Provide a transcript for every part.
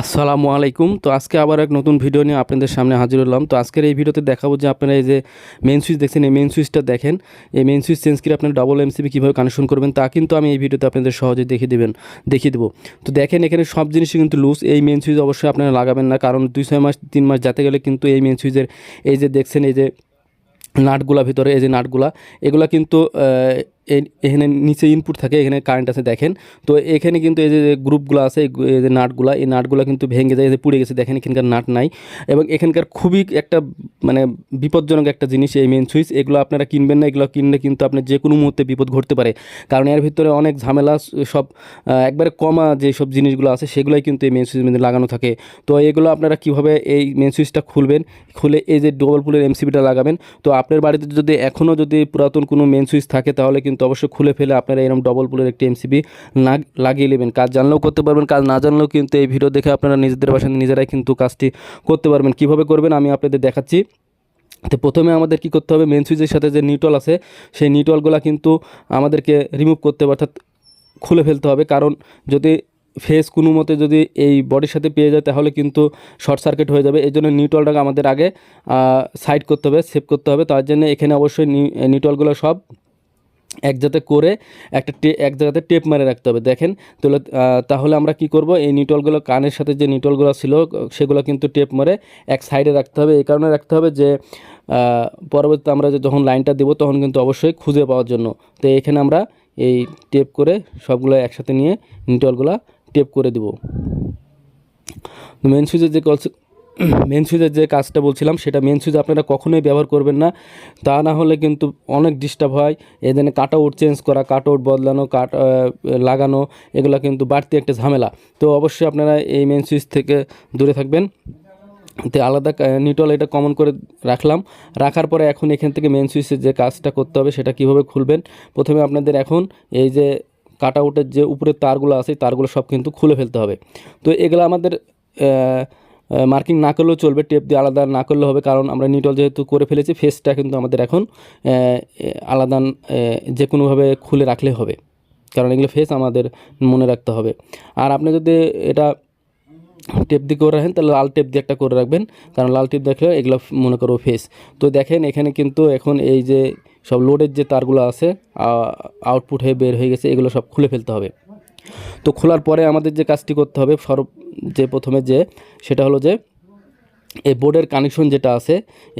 আসসালামু আলাইকুম। তো আজকে আবার এক নতুন ভিডিও নিয়ে আপনাদের সামনে হাজির হলাম। তো আজকের এই ভিডিওতে দেখাবো যে আপনারা এই যে মেন সুইচ দেখছেন, এই মেন সুইচটা দেখেন। এই মেন সুইচ চেঞ্জ করে আপনারা ডাবল এমসিবি কীভাবে কানেকশন করবেন, তা কিন্তু আমি এই ভিডিওতে আপনাদের সহজে দেখিয়ে দেবেন, দেখিয়ে দেবো। তো দেখেন, এখানে সব জিনিসই কিন্তু লুজ এই মেন সুইচ অবশ্যই আপনারা লাগাবেন না, কারণ দুই, ছয় মাস, তিন মাস যেতে গেলে কিন্তু এই মেন সুইচের এই যে দেখছেন, এই যে নাটগুলা ভিতরে, এই যে নাটগুলা, এগুলা কিন্তু এখানে নিচে ইনপুট থাকে, এখানে কারেন্ট আছে দেখেন। তো এখানে কিন্তু এই যে গ্রুপগুলো আছে, এই যে নাটগুলা, এই নাটগুলো কিন্তু ভেঙে যায় যে পুড়ে গেছে, দেখেন এখানকার নাট নাই। এবং এখানকার খুবই একটা মানে বিপজ্জনক একটা জিনিস এই মেন সুইচ এগুলো আপনারা কিনবেন না, এগুলো কিনলে কিন্তু আপনার যে কোনো মুহূর্তে বিপদ ঘটতে পারে। কারণ এর ভিতরে অনেক ঝামেলা, সব একবারে কমা যে সব জিনিসগুলো আছে, সেগুলোই কিন্তু এই মেন সুইচের মধ্যে লাগানো থাকে। তো এগুলো আপনারা কীভাবে এই মেন সুইচটা খুলবেন? খুলে এই যে ডবল পুলের এমসিবিটা লাগাবেন। তো আপনার বাড়িতে যদি এখনও যদি পুরাতন কোনো মেন সুইচ থাকে, তাহলে কিন্তু অবশ্যই খুলে ফেলে আপনারা এরকম ডবল পুলের একটি এমসিবি লাগিয়ে নেবেন। কাজ জানলেও করতে পারবেন, কাজ না জানলেও কিন্তু এই ভিডিও দেখে আপনারা নিজেদের বাসায় নিজেরাই কিন্তু কাজটি করতে পারবেন। কীভাবে করবেন আমি আপনাদের দেখাচ্ছি। তো প্রথমে আমাদের কি করতে হবে মেন সুইচের সাথে যে নিউটল আছে, সেই নিউটলগুলো কিন্তু আমাদেরকে রিমুভ করতে হবে, অর্থাৎ খুলে ফেলতে হবে। কারণ যদি ফেস কোনো মতে যদি এই বডির সাথে পেয়ে যায়, তাহলে কিন্তু শর্ট সার্কিট হয়ে যাবে। এই জন্য নিউটলটাকে আমাদের আগে সাইড করতে হবে সেভ করতে হবে। তার জন্য এখানে অবশ্যই নিউটলগুলো সব এক জায়গাতে করে একটা এক জায়গাতে টেপ মারে রাখতে হবে। দেখেন, তাহলে তাহলে আমরা কি করব? এই নিউট্রালগুলো কানের সাথে যে নিউট্রালগুলো ছিল, সেগুলো কিন্তু টেপ মারে এক সাইডে রাখতে হবে। এই কারণে রাখতে হবে যে পরবর্তীতে আমরা যে যখন লাইনটা দেবো, তখন কিন্তু অবশ্যই খুঁজে পাওয়ার জন্য। তো এখানে আমরা এই টেপ করে সবগুলো একসাথে নিয়ে নিউট্রালগুলো টেপ করে দেবো। মেন সুইচের যে মেন সুইচের যে কাজটা বলছিলাম, সেটা মেন সুইচ আপনারা কখনোই ব্যবহার করবেন না। তা না হলে কিন্তু অনেক ডিস্টার্ব হয়। জন্য কাট আউট চেঞ্জ করা কাট আউট বদলানো কাট লাগানো, এগুলো কিন্তু বাড়তি একটা ঝামেলা। তো অবশ্যই আপনারা এই মেন সুইচ থেকে দূরে থাকবেন। তো আলাদা নিউটল এটা কমন করে রাখলাম। রাখার পরে এখন এখান থেকে মেন সুইচের যে কাজটা করতে হবে, সেটা কীভাবে খুলবেন? প্রথমে আপনাদের এখন এই যে কাট আউটের যে উপরের তারগুলো আছে, তারগুলো সব কিন্তু খুলে ফেলতে হবে। তো এগুলো আমাদের মার্কিং না করলেও চলবে, টেপ দিয়ে আলাদা না করলেও হবে, কারণ আমরা নিউটল যেহেতু করে ফেলেছি, ফেসটা কিন্তু আমাদের এখন আলাদা যে কোনোভাবে খুলে রাখলে হবে, কারণ এগুলো ফেস আমাদের মনে রাখতে হবে। আর আপনি যদি এটা টেপ দিয়ে করে রাখেন, তাহলে লাল টেপ দিয়ে একটা করে রাখবেন, কারণ লাল টেপ দেখলে এগুলো মনে করো ফেস। তো দেখেন এখানে কিন্তু এখন এই যে সব লোডের যে তারগুলো আছে আউটপুট হয়ে বের হয়ে গেছে, এগুলো সব খুলে ফেলতে হবে। তো খোলার পরে আমাদের যে কাজটি করতে হবে সর্ব যে প্রথমে যে, সেটা হলো যে, এই বোর্ডের কানেকশন যেটা আছে,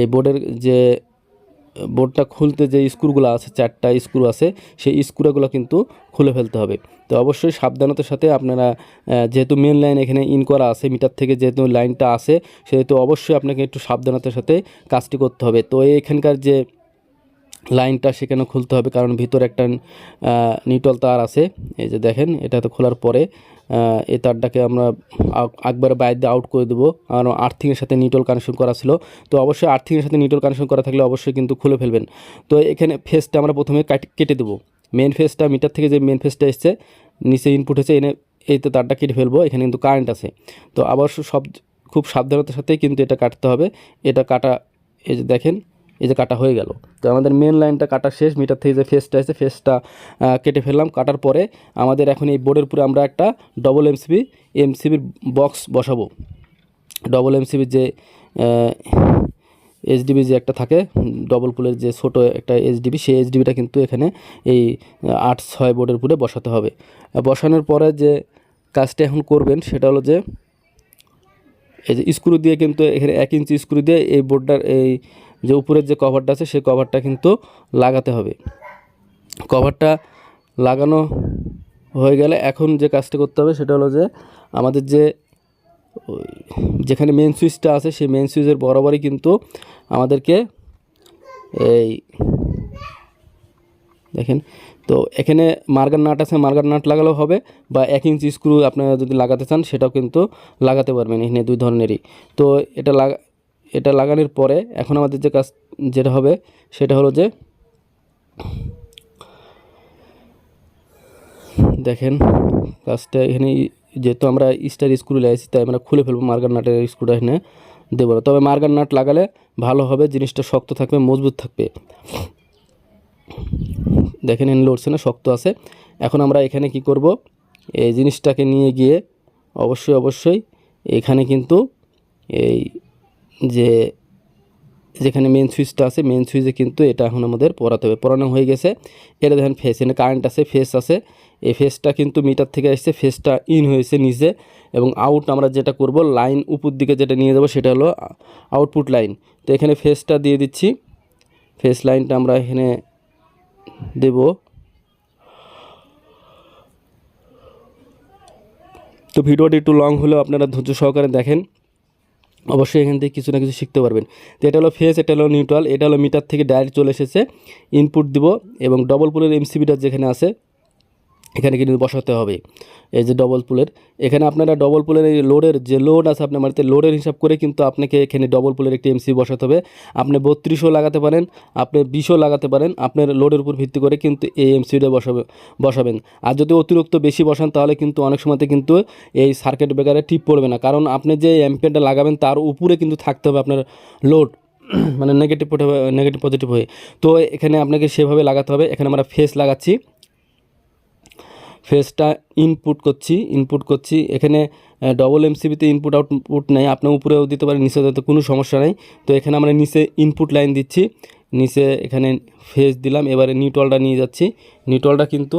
এই বোর্ডের যে, বোর্ডটা খুলতে যে স্ক্রুগুলো আছে, চারটা স্ক্রু আছে, সেই স্ক্রুগুলো কিন্তু খুলে ফেলতে হবে। তো অবশ্যই সাবধানতার সাথে আপনারা যেহেতু মেন লাইন এখানে ইন করা আছে মিটার থেকে যেহেতু লাইনটা আছে, সেহেতু অবশ্যই আপনাকে একটু সাবধানতার সাথে কাজটি করতে হবে। তো এখানকার যে লাইনটা সেখানে খুলতে হবে, কারণ ভিতরে একটা নিউটল তার আছে। এই যে দেখেন, এটা তো খোলার পরে এই তারটাকে আমরা একবারে বাইরে দিয়ে আউট করে দেবো। আর আর্থিংয়ের সাথে নিউটল কানেকশন করা ছিল। তো অবশ্যই আর্থিংয়ের সাথে নিউটল কানেকশন করা থাকলে অবশ্যই কিন্তু খুলে ফেলবেন। তো এখানে ফেসটা আমরা প্রথমে কাট- দেবো। মেন ফেসটা মিটার থেকে যে মেন ফেসটা এসছে, নিচে ইনপুট হচ্ছে এনে এই তো তারটা কেটে ফেলব। এখানে কিন্তু কারেন্ট আছে। তো আবার সব খুব সাবধানতার সাথেই কিন্তু এটা কাটতে হবে। এটা কাটা এই যে দেখেন এই যে কাটা হয়ে গেল। তো আমাদের মেন লাইনটা কাটা শেষ মিটার থেকে যে ফেসটা আছে ফেসটা কেটে ফেললাম। কাটার পরে আমাদের এখন এই বোর্ডের উপরে আমরা একটা ডবল এমসিবি এমসিবির বক্স বসাবো। ডবল এমসিবির যে এইচডিবি যে একটা থাকে ডবল পুলের যে ছোটো একটা এইচডিবি সেই এইচডিবিটা কিন্তু এখানে এই আট, ছয় বোর্ডের উপরে বসাতে হবে। বসানোর পরে যে কাজটা এখন করবেন, সেটা হলো যে এই যে স্ক্রু দিয়ে কিন্তু এখানে এক ইঞ্চি স্ক্রু দিয়ে এই বোর্ডটার এই যে উপরের যে কভারটা আছে সেই কভারটা কিন্তু লাগাতে হবে। কভারটা লাগানো হয়ে গেলে এখন যে কাজটা করতে হবে সেটা হলো যে আমাদের যে যেখানে মেন সুইচটা আছে সেই মেন সুইচের বরাবরই কিন্তু আমাদেরকে এই দেখেন তো এখানে মার্গার নাট আছে, মার্গার নাট লাগালেও হবে বা এক ইঞ্চি স্ক্রু আপনারা যদি লাগাতে চান সেটাও কিন্তু লাগাতে পারবেন এখানে দুই ধরনেরই। তো এটা লাগা, এটা লাগানোর পরে এখন আমাদের যে কাজ যেটা হবে সেটা হলো যে দেখেন কাজটা এখানে যেহেতু আমরা স্টার স্ক্রু লাগিয়েছি তাই আমরা খুলে ফেলব মার্গার নাটের স্ক্রুটা এখানে দেবো না। তবে মার্গার নাট লাগালে ভালো হবে, জিনিসটা শক্ত থাকবে, মজবুত থাকবে। দেখেন এনে লড়ছে না, শক্ত আছে। এখন আমরা এখানে কি করব? এই জিনিসটাকে নিয়ে গিয়ে অবশ্যই অবশ্যই এখানে কিন্তু এই যে, যেখানে মেন সুইচটা আছে মেন সুইচে কিন্তু এটা এখন আমাদের পড়াতে হবে। পড়ানো হয়ে গেছে। এটা দেখেন ফেস এখানে কারেন্ট আছে ফেস আছে। এই ফেসটা কিন্তু মিটার থেকে এসছে ফেসটা ইন হয়েছে নিচে এবং আউট আমরা যেটা করব লাইন উপর দিকে যেটা নিয়ে যাব সেটা হলো আউটপুট লাইন তো এখানে ফেসটা দিয়ে দিচ্ছি। ফেস লাইনটা আমরা এখানে দেব। তো ভিডিওটি একটু লং হলেও আপনারা ধৈর্য সহকারে দেখেন। অবশ্যই এখান থেকে কিছু না কিছু শিখতে পারবেন। তো এটা হলো ফেস এটা হলো নিউট্রাল এটা হলো মিটার থেকে ডাইরেক্ট চলে এসেছে। ইনপুট দিব এবং ডবল পুলের এমসিবিটা যেখানে আছে এখানে কিন্তু বসাতে হবে। এই যে ডবল পুলের এখানে আপনারা ডবল পুলের এই লোডের যে লোড আছে আপনার বাড়িতে লোডের হিসাব করে কিন্তু আপনাকে এখানে ডবল পুলের একটি এমসি বসাতে হবে। আপনি বত্রিশও লাগাতে পারেন, আপনি বিশও লাগাতে পারেন, আপনার লোডের উপর ভিত্তি করে কিন্তু এই এমসিটা বসাবে, বসাবেন। আর যদি অতিরিক্ত বেশি বসান, তাহলে কিন্তু অনেক সময়তে কিন্তু এই সার্কিট ব্রেকারে টিপ পড়বে না। কারণ আপনি যে অ্যাম্পিয়ারটা লাগাবেন, তার উপরে কিন্তু থাকতে হবে আপনার লোড মানে নেগেটিভ নেগেটিভ পজিটিভ হয়ে। তো এখানে আপনাকে সেভাবে লাগাতে হবে। এখানে আমরা ফেস লাগাচ্ছি। ফেসটা ইনপুট করছি ইনপুট করছি, এখানে ডবল এমসিবিতে ইনপুট আউটপুট নেই আপনি উপরেও দিতে পারেন নিচে দিতে কোনো সমস্যা নেই। তো এখানে আমরা নিচে ইনপুট লাইন দিচ্ছি, নিচে এখানে ফেস দিলাম, এবারে নিউটলটা নিয়ে যাচ্ছি। নিউটলটা কিন্তু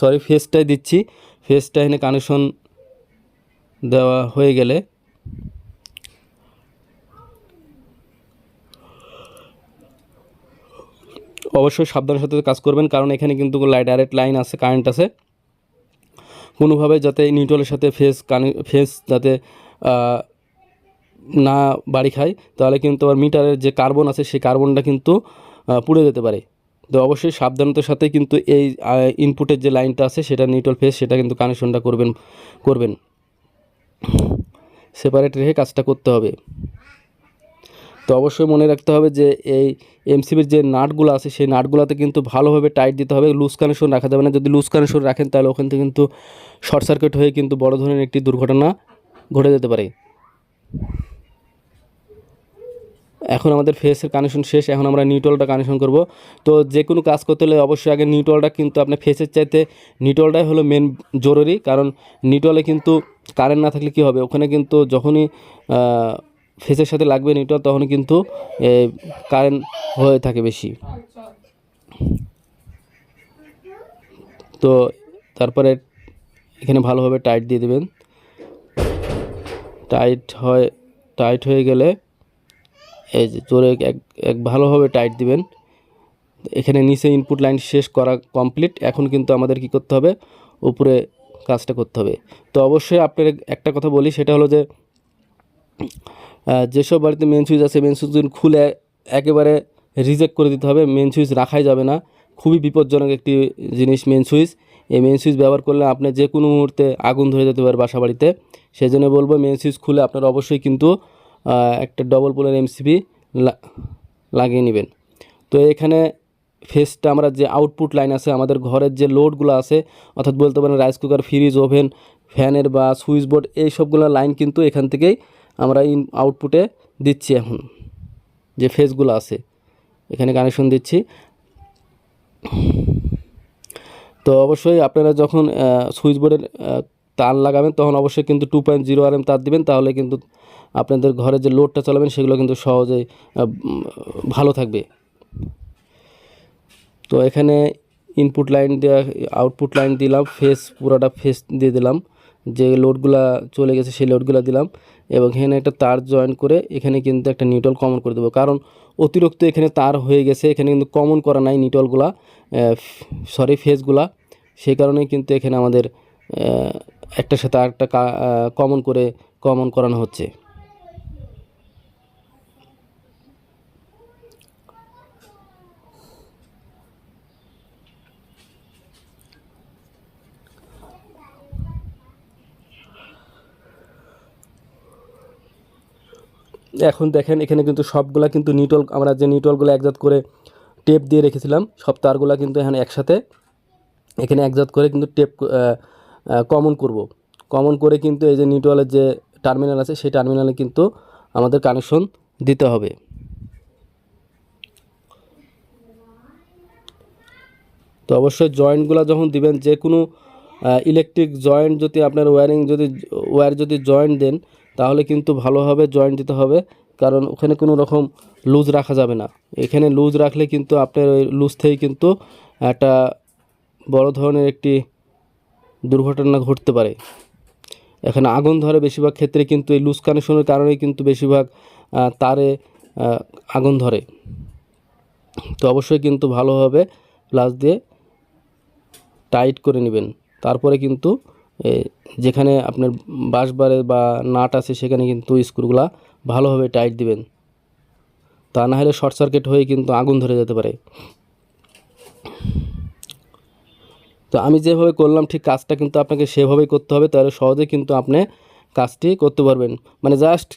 সরি ফেসটাই দিচ্ছি। ফেসটা এখানে কানেকশন দেওয়া হয়ে গেলে, অবশ্যই সাবধানের সাথে কাজ করবেন, কারণ এখানে কিন্তু লাইট ডাইরেক্ট লাইন আছে কারেন্ট আছে। কোনোভাবে যাতে নিউট্রলের সাথে ফেস কানে, ফেস যাতে না বাড়ি খায়, তাহলে কিন্তু আবার মিটারের যে কার্বন আছে সেই কার্বনটা কিন্তু পুড়ে যেতে পারে। তো অবশ্যই সাবধানতার সাথে কিন্তু এই ইনপুটের যে লাইনটা আছে সেটা নিউট্রাল ফেস সেটা কিন্তু কানেকশনটা করবেন করবেন। সেপারেট রেখে কাজটা করতে হবে। তো অবশ্যই মনে রাখতে হবে যে এই এমসিবির যে নাটগুলো আছে, সেই নাটগুলোতে কিন্তু ভালোভাবে টাইট দিতে হবে, লুজ কানেকশন রাখা যাবে না। যদি লুজ কানেকশন রাখেন, তাহলে ওখান থেকে কিন্তু শর্ট সার্কিট হয়ে কিন্তু বড় ধরনের একটি দুর্ঘটনা ঘটে যেতে পারে। এখন আমাদের ফেসের কানেকশন শেষ, এখন আমরা নিউট্রলটা কানেকশন করব। তো যে কোনো কাজ করতে হলে অবশ্যই আগে নিউট্রলটা কিন্তু আপনার ফেসের চাইতে, নিউট্রলটাই হলো মেন জরুরি, কারণ নিউট্রলে কিন্তু কারেন্ট না থাকলে কী হবে? ওখানে কিন্তু যখনই ফেসের সাথে লাগবে নিউট্রল তখন কিন্তু কারেন্ট হয়ে থাকে বেশি। তো তারপরে এখানে ভালোভাবে টাইট দিয়ে দেবেন। টাইট হয় টাইট হয়ে গেলে এই যে জোরে এক এক ভালোভাবে টাইট দিবেন। এখানে নিচে ইনপুট লাইন শেষ করা কমপ্লিট এখন কিন্তু আমাদের কি করতে হবে? উপরে কাজটা করতে হবে। তো অবশ্যই আপনার একটা কথা বলি, সেটা হলো যে যেসব বাড়িতে মেন সুইচ আছে মেন সুইচ খুলে একেবারে রিজেক্ট করে দিতে হবে। মেন সুইচ রাখাই যাবে না। খুবই বিপজ্জনক একটি জিনিস মেন সুইচ এই মেন সুইচ ব্যবহার করলে আপনি যে কোনো মুহূর্তে আগুন ধরে যেতে পারে বাসা বাড়িতে। সেই জন্য বলব মেন সুইচ খুলে আপনারা অবশ্যই কিন্তু একটা ডবল পোলের এমসিবি লাগিয়ে নেবেন। তো এখানে ফেসটা আমরা যে আউটপুট লাইন আছে, আমাদের ঘরের যে লোডগুলো আছে, অর্থাৎ বলতে পারেন রাইস কুকার ফ্রিজ ওভেন ফ্যানের বা সুইচ বোর্ড এই সবগুলো লাইন কিন্তু এখান থেকেই আমরা ইন আউটপুটে দিচ্ছি এখন, যে ফেসগুলো আছে। এখানে কানেকশন দিচ্ছি। তো অবশ্যই আপনারা যখন সুইচ বোর্ডের তার লাগাবেন, তখন অবশ্যই কিন্তু টু পয়েন্ট জিরো আর এম তার দিবেন। তাহলে কিন্তু আপনাদের ঘরে যে লোডটা চালাবেন, সেগুলো কিন্তু সহজেই ভালো থাকবে। তো এখানে ইনপুট লাইন দেওয়া আউটপুট লাইন দিলাম ফেস পুরোটা ফেস দিয়ে দিলাম। যে লোডগুলা চলে গেছে সেই লোডগুলো দিলাম এবং এখানে একটা তার জয়েন করে এখানে কিন্তু একটা নিউট্রাল কমন করে দেবো। কারণ অতিরিক্ত এখানে তার হয়ে গেছে, এখানে কিন্তু কমন করা নাই নিউট্রালগুলা সরি ফেসগুলা সেই কারণে কিন্তু এখানে আমাদের একটার সাথে আরেকটা কমন করে কমন করানো হচ্ছে। এখন দেখেন, এখানে কিন্তু সবগুলা কিন্তু নিউট্রাল আমরা যে নিউট্রালগুলো একজাত করে টেপ দিয়ে রেখেছিলাম, সব তারগুলা কিন্তু এখানে একসাথে এখানে একজাত করে কিন্তু টেপ কমন করব। কমন করে কিন্তু এই যে নিউট্রালের যে টার্মিনাল আছে, সেই টার্মিনালে কিন্তু আমাদের কানেকশন দিতে হবে। তো অবশ্যই জয়েন্টগুলো যখন দিবেন যে কোনো ইলেকট্রিক জয়েন্ট যদি আপনার ওয়্যারিং যদি ওয়্যার যদি জয়েন্ট দেন তাহলে কিন্তু ভালোভাবে জয়েন্ট দিতে হবে, কারণ ওখানে কোনো রকম লুজ রাখা যাবে না। এখানে লুজ রাখলে কিন্তু আপনার ওই লুজ থেকে কিন্তু একটা বড় ধরনের একটি দুর্ঘটনা ঘটতে পারে। এখানে আগুন ধরে বেশিরভাগ ক্ষেত্রে কিন্তু এই লুজ কানেকশনের কারণেই কিন্তু বেশিরভাগ তারে আগুন ধরে। তো অবশ্যই কিন্তু ভালোভাবে প্লাস দিয়ে টাইট করে নেবেন। তারপরে কিন্তু যেখানে আপনার বাঁশবারে বা নাট আছে, সেখানে কিন্তু স্ক্রুগুলা ভালোভাবে টাইট দিবেন। তা না হলে শর্ট সার্কিট হয়ে কিন্তু আগুন ধরে যেতে পারে। তো আমি যেভাবে করলাম, ঠিক কাজটা কিন্তু আপনাকে সেভাবেই করতে হবে, তাহলে সহজে কিন্তু আপনি কাজটি করতে পারবেন। মানে জাস্ট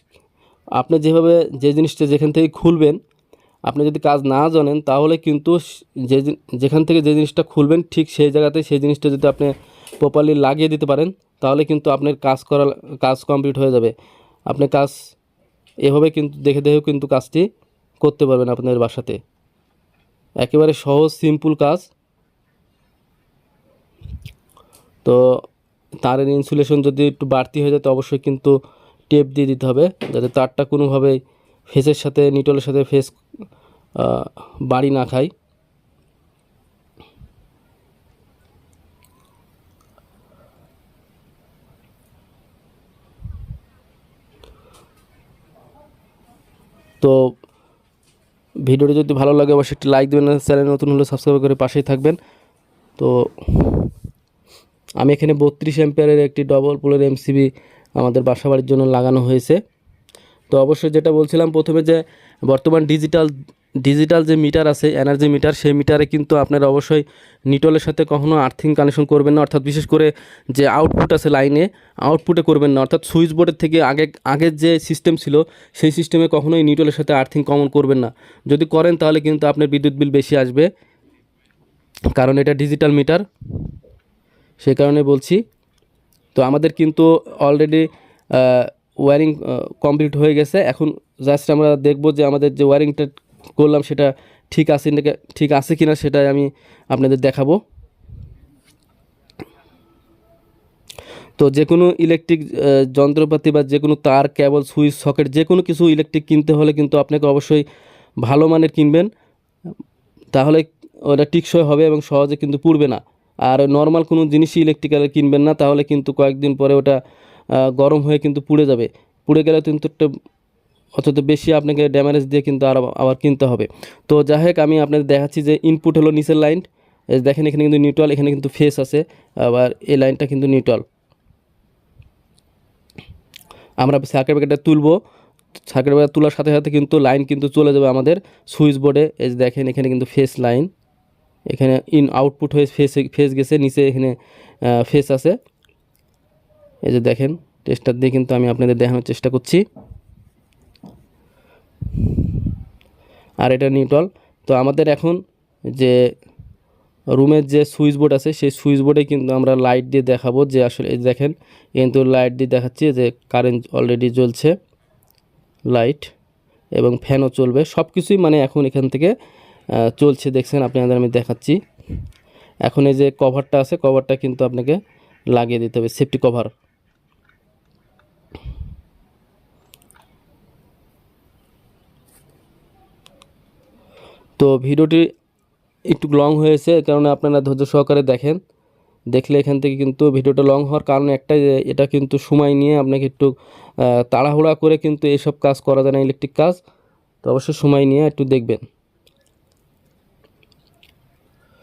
আপনি যেভাবে যে জিনিসটা যেখান থেকে খুলবেন, আপনি যদি কাজ না জানেন, তাহলে কিন্তু যে, যেখান থেকে যে জিনিসটা খুলবেন, ঠিক সেই জায়গাতে সেই জিনিসটা যদি আপনি প্রপারলি লাগিয়ে দিতে পারেন, তাহলে কিন্তু আপনার কাজ করা, কাজ কমপ্লিট হয়ে যাবে। আপনি কাজ এভাবে কিন্তু দেখে দেখেও কিন্তু কাজটি করতে পারবেন আপনাদের বাসাতে। একেবারে সহজ সিম্পল কাজ। তো তারের ইনসুলেশন যদি একটু বাড়তি হয়ে যায়, তো অবশ্যই কিন্তু টেপ দিয়ে দিতে হবে, যাতে তারটা কোনোভাবেই ফেসের সাথে নিটলের সাথে ফেস বাড়ি না খায়। তো ভিডিওটি যদি ভালো লাগে, অবশ্যই একটি লাইক দেবেন চ্যানেল নতুন হলে সাবস্ক্রাইব করে পাশেই থাকবেন। তো আমি এখানে বত্রিশ এম্পিয়ারের একটি ডবল পোলের এমসিবি আমাদের বাসাবাড়ির জন্য লাগানো হয়েছে। তো অবশ্যই যেটা বলছিলাম, প্রথমে যে বর্তমান ডিজিটাল ডিজিটাল যে মিটার আছে, এনার্জি মিটার, সেই মিটারে কিন্তু আপনারা অবশ্যই নিটলের সাথে কখনো আর্থিং কানেকশন করবেন না। অর্থাৎ বিশেষ করে যে আউটপুট আছে লাইনে আউটপুটে করবেন না। অর্থাৎ সুইচ বোর্ডের থেকে আগে আগের যে সিস্টেম ছিল, সেই সিস্টেমে কখনোই নিটলের সাথে আর্থিং কমন করবেন না। যদি করেন তাহলে কিন্তু আপনার বিদ্যুৎ বিল বেশি আসবে। কারণ এটা ডিজিটাল মিটার সেই কারণে বলছি। তো আমাদের কিন্তু অলরেডি ওয়্যারিং কমপ্লিট হয়ে গেছে। এখন জাস্ট আমরা দেখব যে আমাদের যে ওয়্যারিংটা করলাম সেটা ঠিক আছে ঠিক আছে কিনা সেটাই আমি আপনাদের দেখাবো। তো যে কোনো ইলেকট্রিক যন্ত্রপাতি বা যে কোনো তার কেবল সুইচ সকেট যে কোনো কিছু ইলেকট্রিক কিনতে হলে কিন্তু আপনাকে অবশ্যই ভালো মানের কিনবেন। তাহলে ওটা টিকসই হবে এবং সহজে কিন্তু পুড়বে না। আর নর্মাল কোনো জিনিসই ইলেকট্রিক্যালের কিনবেন না, তাহলে কিন্তু কয়েকদিন পরে ওটা গরম হয়ে কিন্তু পুড়ে যাবে। পুড়ে গেলে কিন্তু একটা অথচ বেশি আপনাকে ড্যামেজ দিয়ে কিন্তু আর আবার কিনতে হবে। তো যাই হোক, আমি আপনাদের দেখাচ্ছি যে ইনপুট হলো নিচের লাইন দেখেন, এখানে কিন্তু নিউট্রাল এখানে কিন্তু ফেস আছে। আবার এই লাইনটা কিন্তু নিউট্রাল আমরা সার্কিট ব্রেকারটা তুলবো। সার্কিট ব্রেকার তোলার সাথে সাথে কিন্তু লাইন কিন্তু চলে যাবে আমাদের সুইচ বোর্ডে এই যে দেখেন, এখানে কিন্তু ফেস লাইন এখানে ইন আউটপুট হয়ে ফেস ফেস গেছে, নিচে এখানে ফেস আছে। এই যে দেখেন টেস্টার দিয়ে কিন্তু আমি আপনাদের দেখানোর চেষ্টা করছি। আর এটা নিউট্রাল। তো আমাদের এখন যে রুমের যে সুইচ বোর্ড আছে, সেই সুইচ বোর্ডে কিন্তু আমরা লাইট দিয়ে দেখাবো যে আসলে এই দেখেন কিন্তু লাইট দিয়ে দেখাচ্ছি যে কারেন্ট অলরেডি জ্বলছে, লাইট এবং ফ্যানও চলবে। সব কিছুই মানে এখন এখান থেকে চলছে। দেখছেন, আপনাদের আমি দেখাচ্ছি। এখন এই যে কভারটা আছে কভারটা কিন্তু আপনাকে লাগিয়ে দিতে হবে সেফটি কভার তো ভিডিওটি একটু লং হয়েছে কারণে আপনারা ধৈর্য সহকারে দেখেন। দেখলে এখান থেকে কিন্তু ভিডিওটা লং হওয়ার কারণ একটাই এটা কিন্তু সময় নিয়ে আপনাকে একটু তাড়াহুড়া করে কিন্তু এসব কাজ করা যায় না ইলেকট্রিক কাজ। তো অবশ্যই সময় নিয়ে একটু দেখবেন।